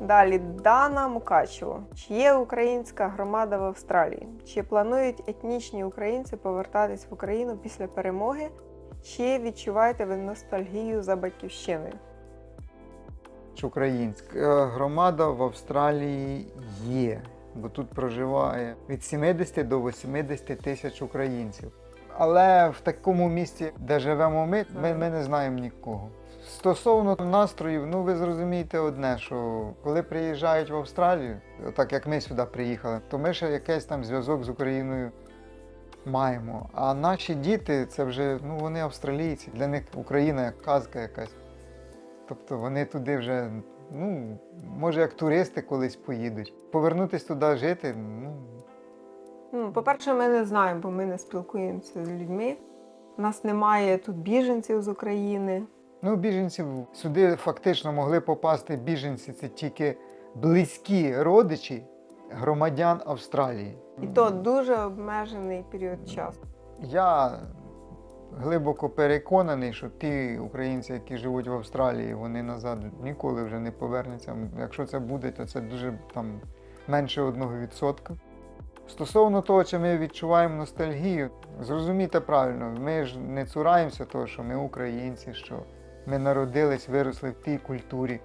Далі Дана Мукачево. Чи є українська громада в Австралії? Чи планують етнічні українці повертатись в Україну після перемоги? Чи відчуваєте ви ностальгію за батьківщиною? Чи Українська громада в Австралії є, бо тут проживає від 70 до 80 тисяч українців. Але в такому місті, де живемо ми, ми, ми не знаємо нікого. Стосовно настроїв, ну ви зрозумієте одне, що коли приїжджають в Австралію, так як ми сюди приїхали, то ми ще якийсь там зв'язок з Україною маємо. А наші діти це вже ну вони австралійці. Для них Україна як казка якась. Тобто вони туди вже, ну, може, як туристи колись поїдуть. Повернутися туди жити, ну, Ну, по-перше, ми не знаємо, бо ми не спілкуємося з людьми. У нас немає тут біженців з України. Ну біженців сюди фактично могли попасти біженці, це тільки близькі родичі громадян Австралії. І то дуже обмежений період часу. Я глибоко переконаний, що ті українці, які живуть в Австралії, вони назад ніколи вже не повернуться. Якщо це буде, то це дуже там менше одного відсотка. Стосовно того, чи ми відчуваємо ностальгію, зрозумійте правильно, ми ж не цураємося того, що ми українці, що ми народились, виросли в тій культурі.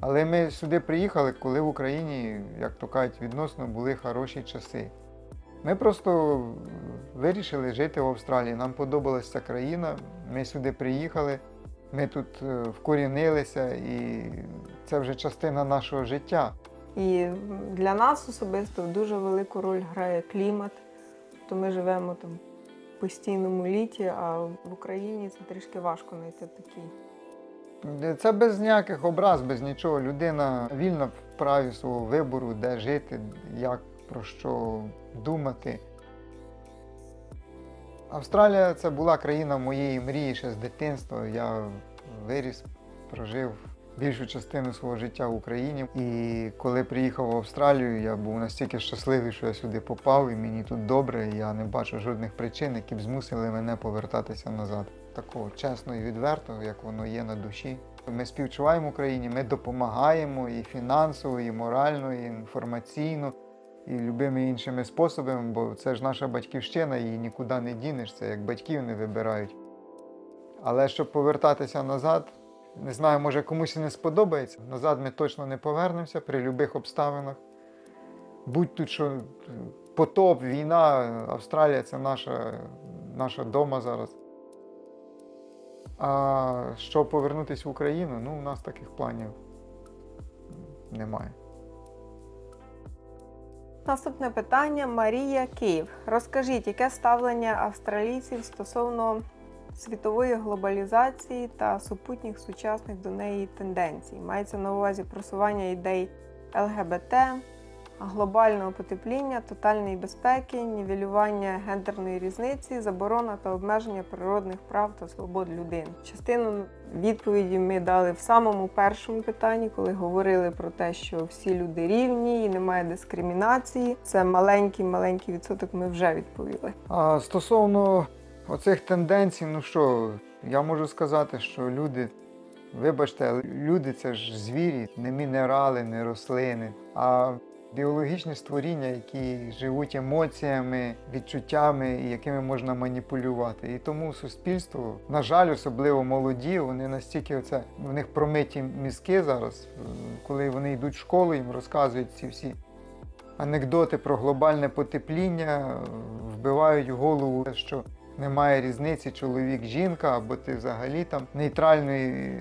Але ми сюди приїхали, коли в Україні, як то кажуть, відносно були хороші часи. Ми просто вирішили жити в Австралії. Нам подобалася ця країна. Ми сюди приїхали, ми тут е, вкорінилися, і це вже частина нашого життя. І для нас особисто дуже велику роль грає клімат. То ми живемо там в постійному літі, а в Україні це трішки важко знайти такий. Це без ніяких образ, без нічого. Людина вільна в праві свого вибору, де жити, як про що думати. Австралія це була країна моєї мрії ще з дитинства. Я виріс, прожив більшу частину свого життя в Україні. І коли приїхав в Австралію, я був настільки щасливий, що я сюди попав, і мені тут добре. і Я не бачу жодних причин, які б змусили мене повертатися назад. Такого чесно і відверто, як воно є на душі. Ми співчуваємо Україні, ми допомагаємо і фінансово, і морально, і інформаційно, і любими іншими способами, бо це ж наша батьківщина, її нікуди не дінеш, це як батьків не вибирають. Але щоб повертатися назад, не знаю, може комусь і не сподобається. Назад ми точно не повернемося при будь-яких обставинах. Будь тут що потоп, війна, Австралія це наша, наша дома зараз. А щоб повернутися в Україну, ну, у нас таких планів немає. Наступне питання Марія Київ. Розкажіть, яке ставлення австралійців стосовно світової глобалізації та супутніх сучасних до неї тенденцій? Мається на увазі просування ідей ЛГБТ, глобального потепління, тотальної безпеки, нівелювання гендерної різниці, заборона та обмеження природних прав та свобод людини. Частину відповіді ми дали в самому першому питанні, коли говорили про те, що всі люди рівні і немає дискримінації. Це маленький маленький відсоток. Ми вже відповіли. А стосовно оцих тенденцій, ну що, я можу сказати, що люди, вибачте, люди це ж звірі, не мінерали, не рослини, а біологічні створіння, які живуть емоціями, відчуттями, якими можна маніпулювати. І тому суспільство, на жаль, особливо молоді, вони настільки оце, в них промиті мізки зараз, коли вони йдуть в школу, їм розказують ці всі анекдоти про глобальне потепління, вбивають в голову, що немає різниці чоловік-жінка, або ти взагалі там нейтральної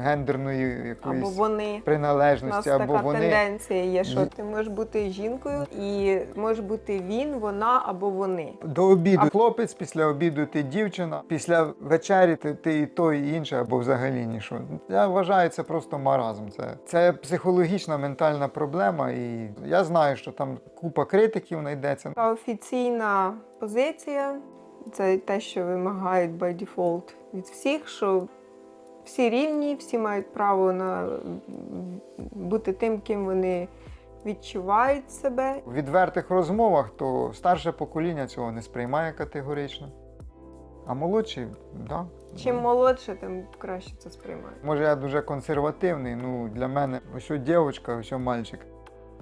гендерної якоїсь Або вони. У нас приналежності, або така вони. тенденція є, що ти можеш бути жінкою, і може бути він, вона або вони. До обіду А- хлопець, після обіду ти дівчина, після вечері ти, ти і то, і інше, або взагалі нічого. Я вважаю, це просто маразм. Це, це психологічна ментальна проблема, і я знаю, що там купа критиків знайдеться. Та офіційна позиція це те, що вимагають by default від всіх, що всі рівні, всі мають право на бути тим, ким вони відчувають себе. У відвертих розмовах, то старше покоління цього не сприймає категорично. А молодші, так. Да. Чим молодше, тим краще це сприймає. Може, я дуже консервативний, ну для мене ось дівчинка, ось мальчик.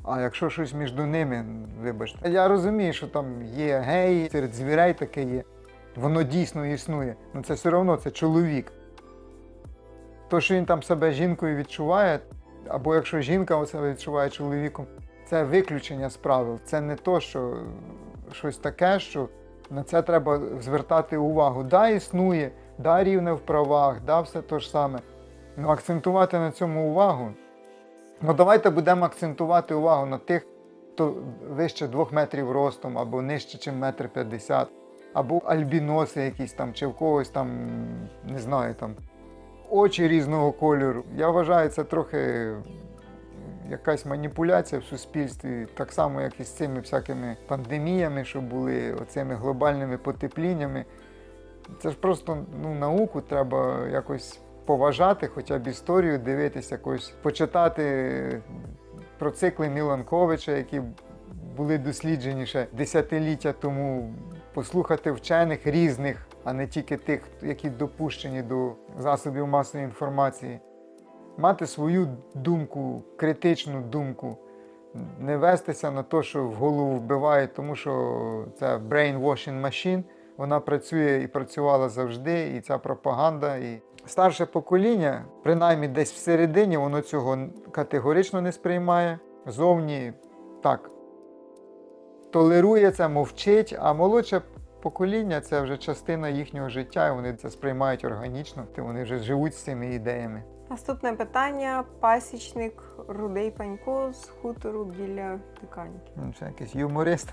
А якщо щось між ними, вибачте. Я розумію, що там є геї, серед звірей таке є. Воно дійсно існує. Ну це все одно це чоловік. То, що він там себе жінкою відчуває, або якщо жінка себе відчуває чоловіком, це виключення з правил. Це не то, що щось таке, що на це треба звертати увагу. Да, існує, да, рівне в правах, да, все то ж саме. Ну, акцентувати на цьому увагу. Ну, давайте будемо акцентувати увагу на тих, хто вище двох метрів ростом, або нижче, ніж метр п'ятдесят, або альбіноси якісь там, чи в когось там, не знаю, там очі різного кольору. Я вважаю, це трохи якась маніпуляція в суспільстві, так само, як і з цими всякими пандеміями, що були оцими глобальними потепліннями. Це ж просто ну, науку треба якось поважати, хоча б історію дивитися, якось почитати про цикли Міланковича, які були досліджені ще десятиліття тому, послухати вчених різних, а не тільки тих, які допущені до засобів масової інформації, мати свою думку, критичну думку. Не вестися на те, що в голову вбивають, тому що це brainwashing machine, вона працює і працювала завжди, і ця пропаганда. І старше покоління, принаймні десь всередині, воно цього категорично не сприймає. Зовні так толерує це, мовчить, а молодше покоління це вже частина їхнього життя, і вони це сприймають органічно, і вони вже живуть з цими ідеями. Наступне питання: пасічник Рудей Панько з хутору біля Тиканьки. Ну, Це якийсь юморист.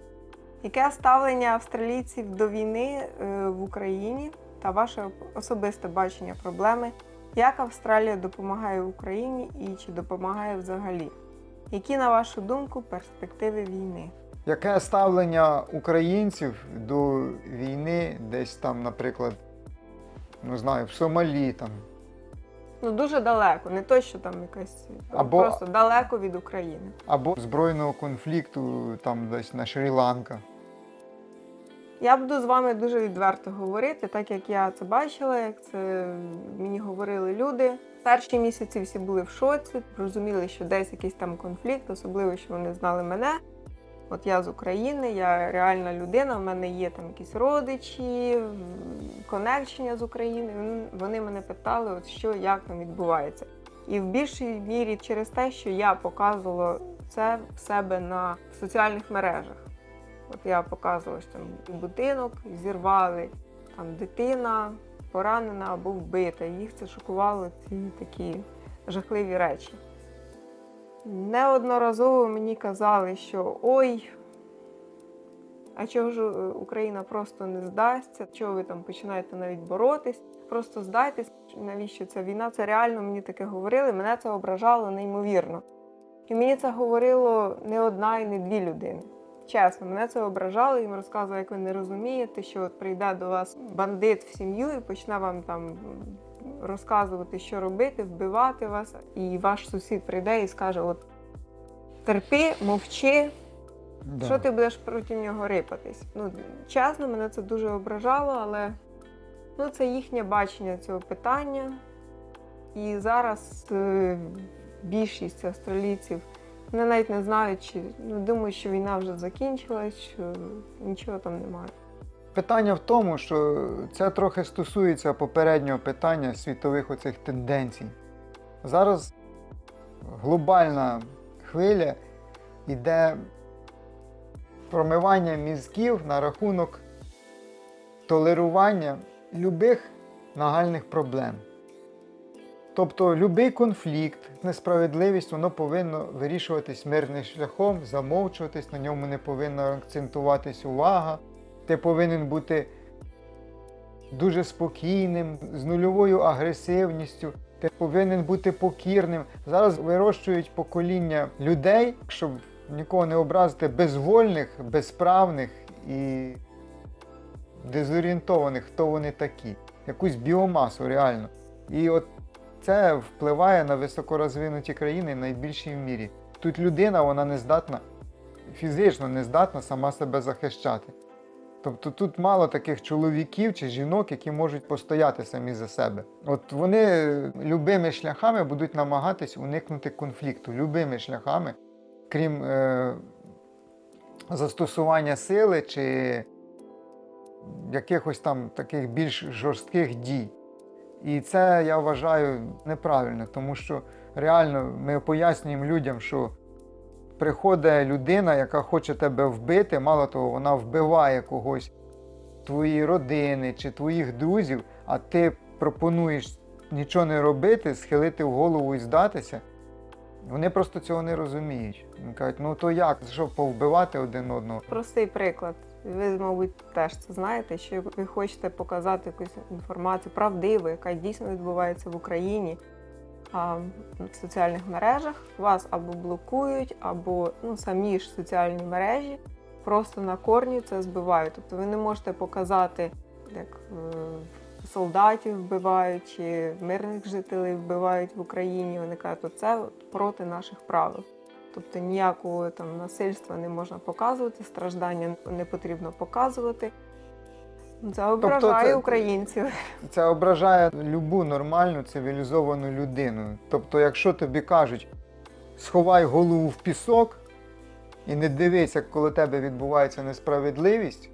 Яке ставлення австралійців до війни е, в Україні та ваше особисте бачення проблеми? Як Австралія допомагає Україні і чи допомагає взагалі? Які, на вашу думку, перспективи війни? Яке ставлення українців до війни, десь там, наприклад, ну знаю, в Сомалі там. Ну дуже далеко, не то, що там якась Або- просто далеко від України. або збройного конфлікту там десь на Шрі-Ланка. Я буду з вами дуже відверто говорити, так як я це бачила, як це мені говорили люди. Перші місяці всі були в шоці, розуміли, що десь якийсь там конфлікт, особливо, що вони знали мене. От я з України, я реальна людина, в мене є там якісь родичі, конекшення з України. Вони мене питали, от що як там відбувається. І в більшій мірі через те, що я показувала це в себе на соціальних мережах. От я показувала, що там будинок зірвали, там дитина поранена або вбита. Їх це шокувало ці такі жахливі речі. Неодноразово мені казали, що ой, а чого ж е, Україна просто не здасться? Чого ви там починаєте навіть боротись? Просто здайтесь, навіщо ця війна? Це реально мені таке говорили. Мене це ображало неймовірно. І мені це говорило не одна і не дві людини. Чесно, мене це ображало, їм розказували, як ви не розумієте, що от прийде до вас бандит в сім'ю і почне вам там розказувати, що робити, вбивати вас. І ваш сусід прийде і скаже: от терпи, мовчи, Да. що ти будеш проти нього рипатись? Ну, чесно, мене це дуже ображало, але ну, це їхнє бачення цього питання. І зараз е, більшість австралійців вони навіть не знають, чи ну, думають, що війна вже закінчилась, що нічого там немає. Питання в тому, що це трохи стосується попереднього питання світових оцих тенденцій. Зараз глобальна хвиля йде промивання мізків на рахунок толерування любих нагальних проблем. Тобто будь-який конфлікт, несправедливість, воно повинно вирішуватись мирним шляхом, замовчуватись, на ньому не повинна акцентуватись увага. Ти повинен бути дуже спокійним, з нульовою агресивністю. Ти повинен бути покірним. Зараз вирощують покоління людей, щоб нікого не образити, безвольних, безправних і дезорієнтованих, хто вони такі. Якусь біомасу реально. І от це впливає на високорозвинуті країни в найбільшій мірі. Тут людина вона не здатна, фізично не здатна сама себе захищати. Тобто тут мало таких чоловіків чи жінок, які можуть постояти самі за себе. От вони любими шляхами будуть намагатись уникнути конфлікту, любими шляхами, крім е, застосування сили чи якихось там таких більш жорстких дій. І це я вважаю неправильно, тому що реально ми пояснюємо людям, що приходить людина, яка хоче тебе вбити, мало того, вона вбиває когось твоєї родини чи твоїх друзів, а ти пропонуєш нічого не робити, схилити в голову і здатися. Вони просто цього не розуміють. Вони кажуть, ну то як, що повбивати один одного? Простий приклад. Ви, мабуть, теж це знаєте, що ви хочете показати якусь інформацію правдиву, яка дійсно відбувається в Україні. В соціальних мережах вас або блокують, або ну, самі ж соціальні мережі просто на корні це збивають. Тобто ви не можете показати, як е, солдатів вбивають чи мирних жителів вбивають в Україні. Вони кажуть, що це проти наших правил. Тобто ніякого там насильства не можна показувати, страждання не потрібно показувати. Це ображає це- українців. Це ображає любу нормальну цивілізовану людину. Тобто, якщо тобі кажуть, сховай голову в пісок і не дивись, як коло тебе відбувається несправедливість,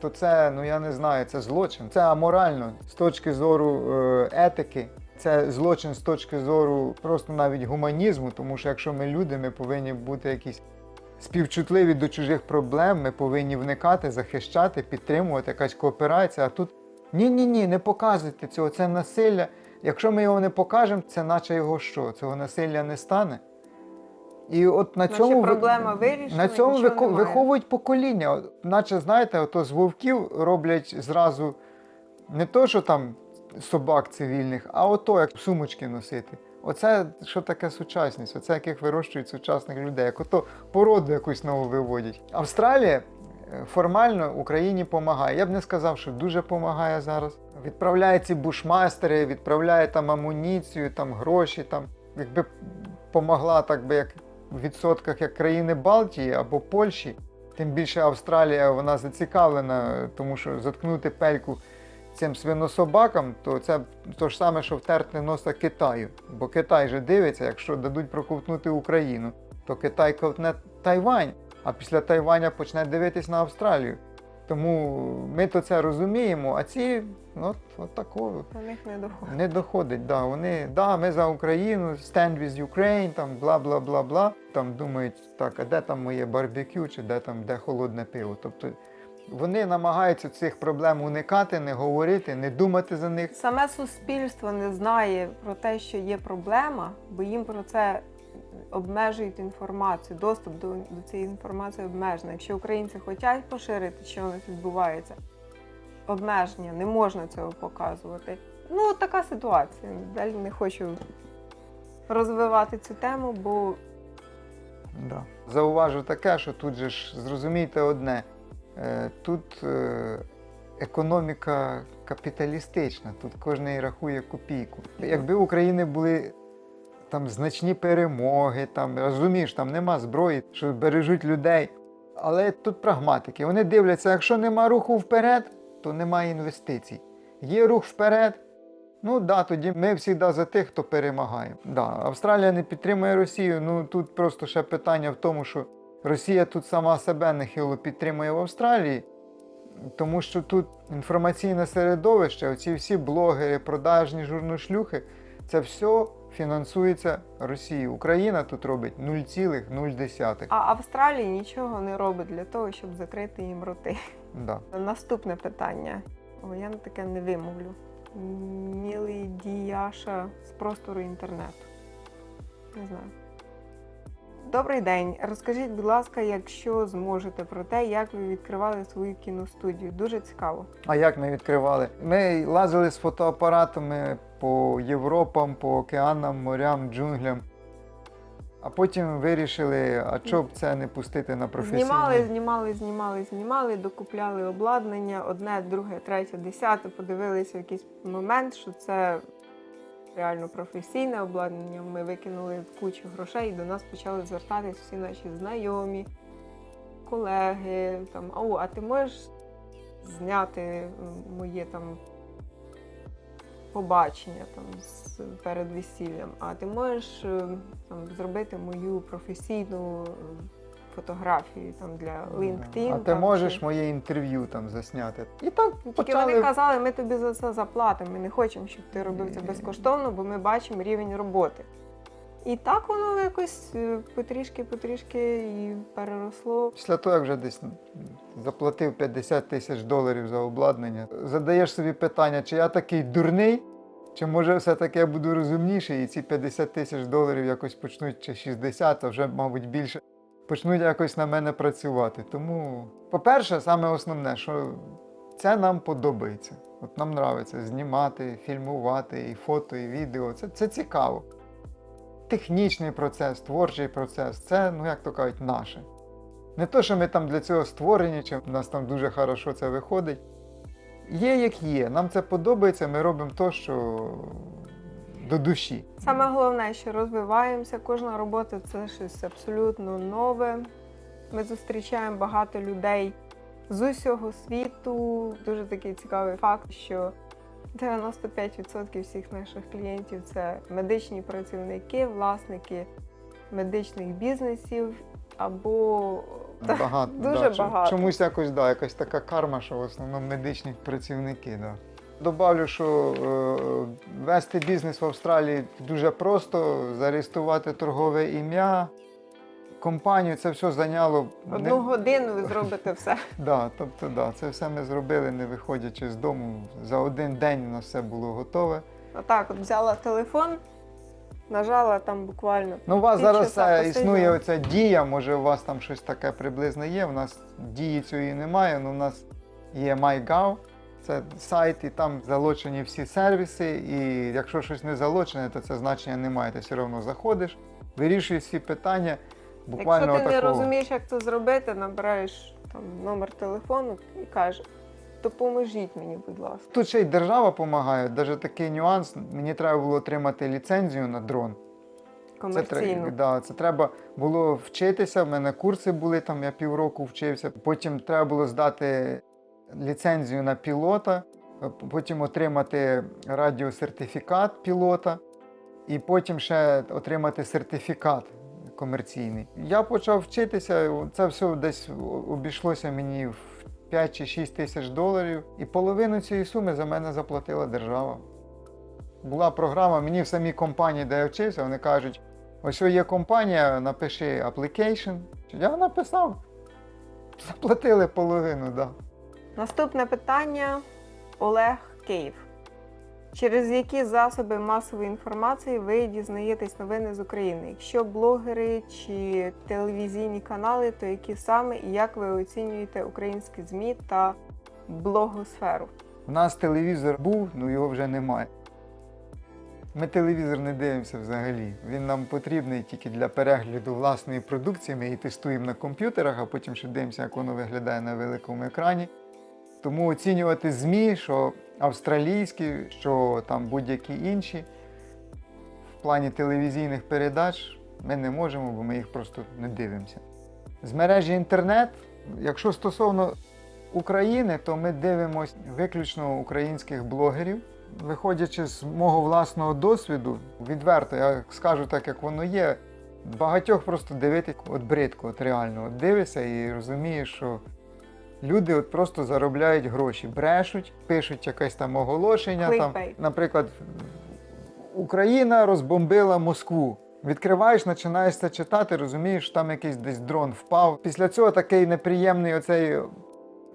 то це, ну я не знаю, це злочин. Це аморально з точки зору е, етики. Це злочин з точки зору просто навіть гуманізму, тому що якщо ми люди, ми повинні бути якісь співчутливі до чужих проблем, ми повинні вникати, захищати, підтримувати, якась кооперація. А тут ні, ні, не показуйте цього, це насилля. Якщо ми його не покажемо, це наче його що? Цього насилля не стане. І от на цьому проблема вирішена, на цьому нічого виховують покоління. От, Наче знаєте, ото з вовків роблять зразу не то, що там собак цивільних, а ото як сумочки носити. Оце що таке сучасність, оце яких вирощують сучасних людей, як ото породу якусь нову виводять. Австралія е, формально Україні допомагає. Я б не сказав, що дуже допомагає зараз. Відправляє ці бушмастери, відправляє там амуніцію, там гроші. Там, якби помогла так би як в відсотках як країни Балтії або Польщі. Тим більше Австралія вона зацікавлена, тому що заткнути пельку цим свинособакам, то це то ж саме, що втерти носа Китаю. Бо Китай же дивиться, якщо дадуть проковтнути Україну, то Китай ковтне Тайвань, а після Тайваня почне дивитись на Австралію. Тому ми то це розуміємо, а ці ну, от, от такого До них не доходить. не доходить. Да, вони, да, ми за Україну, stand with Ukraine, там бла бла бла бла. Там думають, так, а де там моє барбекю, чи де там де холодне пиво. Тобто вони намагаються цих проблем уникати, не говорити, не думати за них. Саме суспільство не знає про те, що є проблема, бо їм про це обмежують інформацію. Доступ до, до цієї інформації обмежений. Якщо українці хочуть поширити, що у них відбувається, обмеження, не можна цього показувати. Ну, така ситуація. Далі не хочу розвивати цю тему, бо Да. Зауважу таке, що тут же ж зрозумійте одне: тут е, економіка капіталістична, тут кожен рахує копійку. Якби в України були там значні перемоги, там розумієш, там нема зброї, що бережуть людей. Але тут прагматики. Вони дивляться, якщо нема руху вперед, то немає інвестицій. Є рух вперед. Ну да, тоді ми завжди за тих, хто перемагає. Да, Австралія не підтримує Росію. Ну тут просто ще питання в тому, що Росія тут сама себе нехило підтримує в Австралії, тому що тут інформаційне середовище, оці всі блогери, продажні журношлюхи, це все фінансується Росією. Україна тут робить 0,0. а Австралія нічого не робить для того, щоб закрити їм роти. Да. Наступне питання. О, я на таке не вимовлю. Мілий діяша з простору інтернету. Не знаю. Добрий день. Розкажіть, будь ласка, якщо зможете про те, як ви відкривали свою кіностудію. Дуже цікаво. А як ми відкривали? Ми лазили з фотоапаратами по Європам, по океанам, морям, джунглям. А потім вирішили, а чого б це не пустити на професійний? Знімали, знімали, знімали, знімали, докупляли обладнання, одне, друге, третє, десяте. Подивилися в якийсь момент, що це реально професійне обладнання. Ми викинули кучу грошей, і до нас почали звертатись всі наші знайомі, колеги. Там, о, а ти можеш зняти моє там побачення там з перед весіллям, а ти можеш е, там зробити мою професійну е, фотографію там для LinkedIn. А ти там, можеш чи- моє інтерв'ю там засняти. І так Тільки почали. вони казали, ми тобі за це заплатимо. Ми не хочемо, щоб ти робив це безкоштовно, бо ми бачимо рівень роботи. І так воно якось е, потрішки-потрішки і переросло. Після того, як вже десь заплатив 50 тисяч доларів за обладнання, задаєш собі питання, чи я такий дурний, чи може все-таки я буду розумніший, і ці 50 тисяч доларів якось почнуть, чи 60, а вже, мабуть, більше, почнуть якось на мене працювати. Тому, по-перше, саме основне, що це нам подобається. От нам подобається знімати, фільмувати, і фото, і відео. Це, це цікаво. Технічний процес, творчий процес це, ну як то кажуть, наше. Не то, що ми там для цього створені, чи в нас там дуже хорошо це виходить. Є як є. Нам це подобається, ми робимо то, що до душі. Саме головне, що розвиваємося, кожна робота це щось абсолютно нове. Ми зустрічаємо багато людей з усього світу. Дуже такий цікавий факт, що 95% всіх наших клієнтів це медичні працівники, власники медичних бізнесів або Багато, дуже да, багато. Чомусь якось, да, якась така карма, що в основному медичні працівники. Да. Добавлю, що е, вести бізнес в Австралії дуже просто, зареєструвати торгове ім'я, компанію, це все зайняло. не- одну годину ви зробите все. Да, тобто, да, це все ми зробили, не виходячи з дому. За один день у нас все було готове. Отак, от взяла телефон, нажала там буквально. Ну, у вас зараз е, існує оця дія, може у вас там щось таке приблизно є. У нас дії цієї немає, але у нас є MyGov, це сайт, і там залочені всі сервіси. І якщо щось не залочене, то це значення немає. Ти все одно заходиш, вирішуєш всі питання. Буквально Якщо ти не розумієш, як це зробити, набираєш там номер телефону і кажеш, допоможіть мені, будь ласка. Тут ще й держава допомагає, навіть такий нюанс. Мені треба було отримати ліцензію на дрон. Це, Комерційно. тре- да, це треба було вчитися. В мене курси були там, я півроку вчився. Потім треба було здати ліцензію на пілота, е, потім отримати радіосертифікат пілота, і потім ще отримати сертифікат комерційний. Я почав вчитися. Це все десь обійшлося мені в 5 чи 6 тисяч доларів. І половину цієї суми за мене заплатила держава була програма, мені в самій компанії, де я вчився, вони кажуть: ось є компанія, напиши application. Я написав, заплатили половину, так. Да. Наступне питання Олег Київ. Через які засоби масової інформації ви дізнаєтесь новини з України? Якщо блогери чи телевізійні канали, то які саме і як ви оцінюєте українські ЗМІ та блогосферу? У нас телевізор був, ну його вже немає. Ми телевізор не дивимося взагалі. Він нам потрібний тільки для перегляду власної продукції. Ми її тестуємо на комп'ютерах, а потім ще дивимося, як воно виглядає на великому екрані. Тому оцінювати ЗМІ, що австралійські, що там будь-які інші, в плані телевізійних передач ми не можемо, бо ми їх просто не дивимося. З мережі інтернет, якщо стосовно України, то ми дивимося виключно українських блогерів. Виходячи з мого власного досвіду, відверто, я скажу так, як воно є. Багатьох просто дивитись от бридко, от реально. От дивишся і розумієш, що люди от просто заробляють гроші, брешуть, пишуть якесь там оголошення. Там, наприклад, Україна розбомбила Москву. Відкриваєш, починаєш це читати, розумієш, там якийсь десь дрон впав. Після цього такий неприємний оцей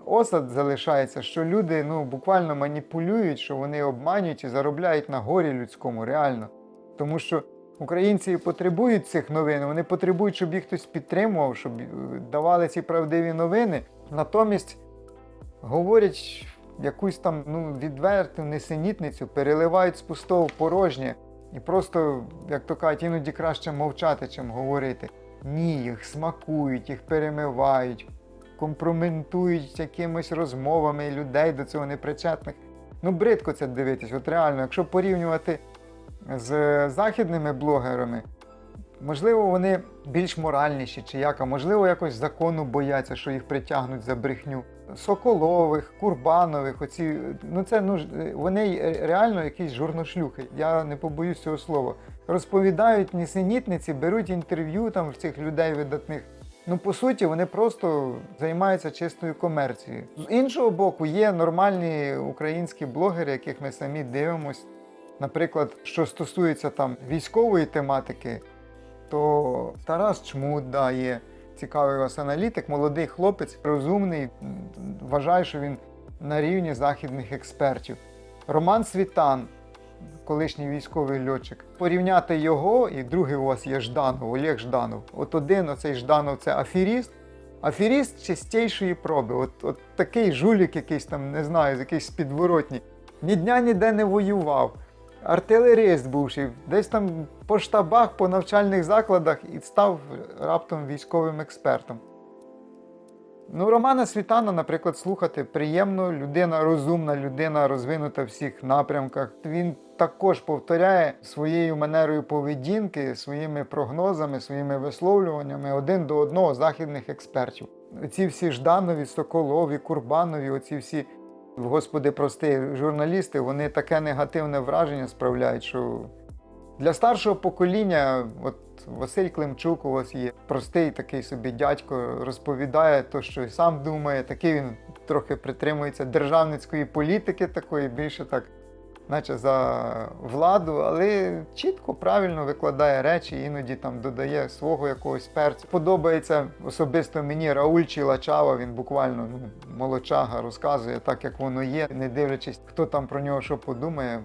осад залишається, що люди ну, буквально маніпулюють, що вони обманюють і заробляють на горі людському, реально. Тому що українці потребують цих новин, вони потребують, щоб їх хтось підтримував, щоб е, давали ці правдиві новини. Натомість говорять якусь там ну, відверту несенітницю, переливають з пустого в порожнє. І просто, як то кажуть, іноді краще мовчати, чим говорити. Ні, їх смакують, їх перемивають, компрометують якимись розмовами людей до цього непричетних. Ну, бридко це дивитись. От реально, якщо порівнювати з західними блогерами, Можливо, вони більш моральніші чи як, а можливо, якось закону бояться, що їх притягнуть за брехню. Соколових, Курбанових, оці, ну це ну е, вони реально якісь журношлюхи. Я не побоюсь цього слова. Розповідають нісенітниці, беруть інтерв'ю там в цих людей видатних. Ну, по суті, вони просто займаються чистою комерцією. З іншого боку, є нормальні українські блогери, яких ми самі дивимось. Наприклад, що стосується там військової тематики, то Тарас Чмут да, є цікавий вас аналітик, молодий хлопець, розумний, м, вважаю, що він на рівні західних експертів. Роман Світан, колишній військовий льотчик. Порівняти його і другий у вас є Жданов, Олег Жданов. От один оцей Жданов це аферіст. Аферіст чистішої проби. От, от такий жулік якийсь там, не знаю, якийсь підворотній. Ні дня ніде не воював. Артилерист бувший, десь там по штабах, по навчальних закладах і став раптом військовим експертом. Ну, Романа Світана, наприклад, слухати приємно, людина розумна, людина розвинута в всіх напрямках. Він також повторяє своєю манерою поведінки, своїми прогнозами, своїми висловлюваннями один до одного західних експертів. Ці всі Жданові, Соколові, Курбанові, оці всі, господи, прости, журналісти, вони таке негативне враження справляють, що для старшого покоління, от Василь Климчук у вас є простий такий собі дядько, розповідає те, що і сам думає. Такий він трохи притримується державницької політики, такої більше так, наче за владу, але чітко, правильно викладає речі, іноді там додає свого якогось перцю. Подобається особисто мені Рауль Чілачава, він буквально ну, молочага розказує так, як воно є, не дивлячись, хто там про нього що подумає.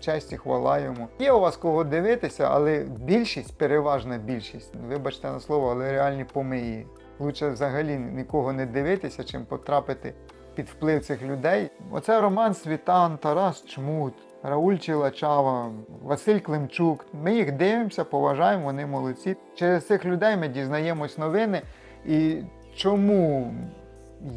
Честь і хвала йому. Є у вас кого дивитися, але більшість, переважна більшість, вибачте на слово, але реальні помиї. Лучше взагалі нікого не дивитися, чим потрапити під вплив цих людей. Оце Роман Світан, Тарас Чмут, Рауль Чилачава, Василь Климчук. Ми їх дивимося, поважаємо, вони молодці. Через цих людей ми дізнаємось новини. І чому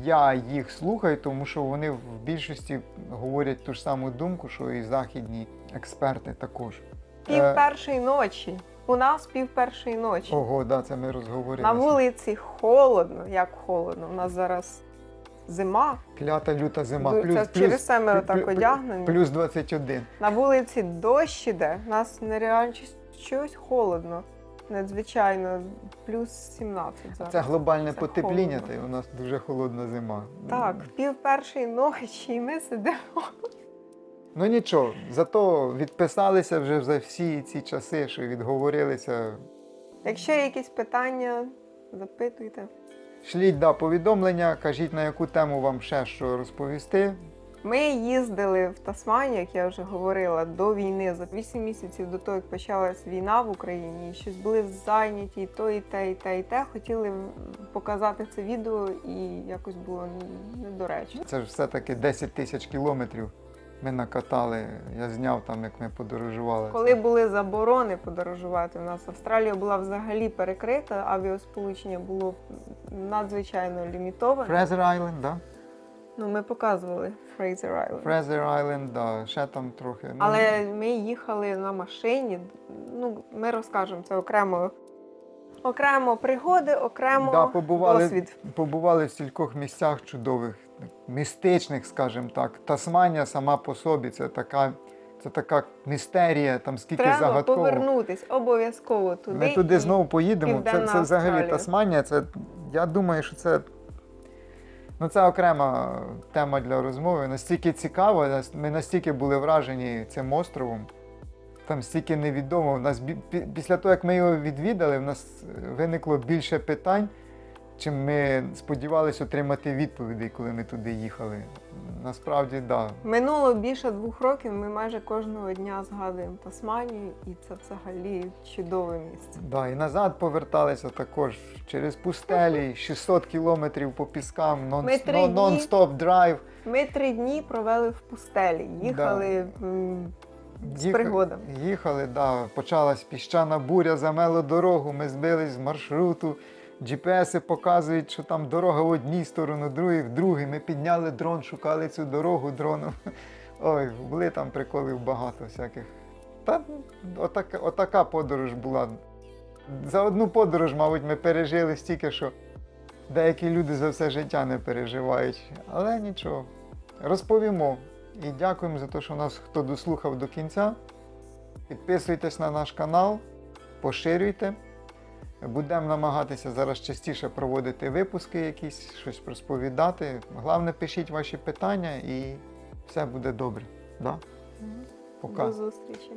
я їх слухаю, тому що вони в більшості говорять ту ж саму думку, що і західні експерти також. Пів Е, першої ночі. У нас пів першої ночі. Ого, да, це ми розговорилися. На вулиці холодно. Як холодно? У нас зараз зима. Клята люта зима. Ду- Плюс, це через це ми плюс- отак плюс- одягнені. Плюс 21. На вулиці дощ іде. У нас нереально щось- щось холодно. Надзвичайно, плюс 17 зараз. Це глобальне Це потепління, холодно. та й у нас дуже холодна зима. Так, пів першої ночі, і ми сидимо. Ну нічого, зато відписалися вже за всі ці часи, що відговорилися. Якщо є якісь питання, запитуйте. Шліть да, повідомлення, кажіть на яку тему вам ще що розповісти. Ми їздили в Тасманію, як я вже говорила, до війни за 8 місяців до того, як почалась війна в Україні, і щось були зайняті і то, і те, і те, і те. Хотіли показати це відео, і якось було недоречно. Це ж все-таки 10 тисяч кілометрів ми накатали. Я зняв там, як ми подорожували. Коли були заборони подорожувати, у нас Австралія була взагалі перекрита, авіасполучення було надзвичайно лімітоване. Фрезер Айленд, да? Ну, ми показували Фрейзер Айленд. Фрезер Айленд, да, ще там трохи. Ну, Але ми їхали на машині. Ну, ми розкажемо це окремо. Окремо пригоди, окремо Да, побували, досвід. побували в стількох місцях чудових, містичних, скажімо так. Тасманія сама по собі це така, це така містерія, там скільки Треба загадково. повернутись обов'язково туди. Ми туди і- знову поїдемо. Це, це взагалі. Тасманія. Це, я думаю, що це, ну, це окрема тема для розмови. Настільки цікаво, ми настільки були вражені цим островом. Там стільки невідомо. У нас після того, як ми його відвідали, в нас виникло більше питань, чим ми сподівалися отримати відповідей, коли ми туди їхали. Насправді, так. Да. Минуло більше двох років. Ми майже кожного дня згадуємо Тасманію, і це взагалі чудове місце. Да, і назад поверталися також через пустелі, 600 кілометрів по піскам, нон, нон, нон-стоп драйв. Ми три дні провели в пустелі. Їхали м, з Їха- пригодами. Їхали, да, почалась піщана буря, замело дорогу, ми збились з маршруту. GPS показують, що там дорога в одній сторону, другій в другій. Ми підняли дрон, шукали цю дорогу дроном. Ой, були там приколів багато всяких. Та отака, отака подорож була. За одну подорож, мабуть, ми пережили стільки, що деякі люди за все життя не переживають. Але нічого, розповімо. І дякуємо за те, що нас хто дослухав до кінця. Підписуйтесь на наш канал, поширюйте. Будемо намагатися зараз частіше проводити випуски, якісь щось розповідати. Головне, пишіть ваші питання і все буде добре. Да? Пока. До зустрічі.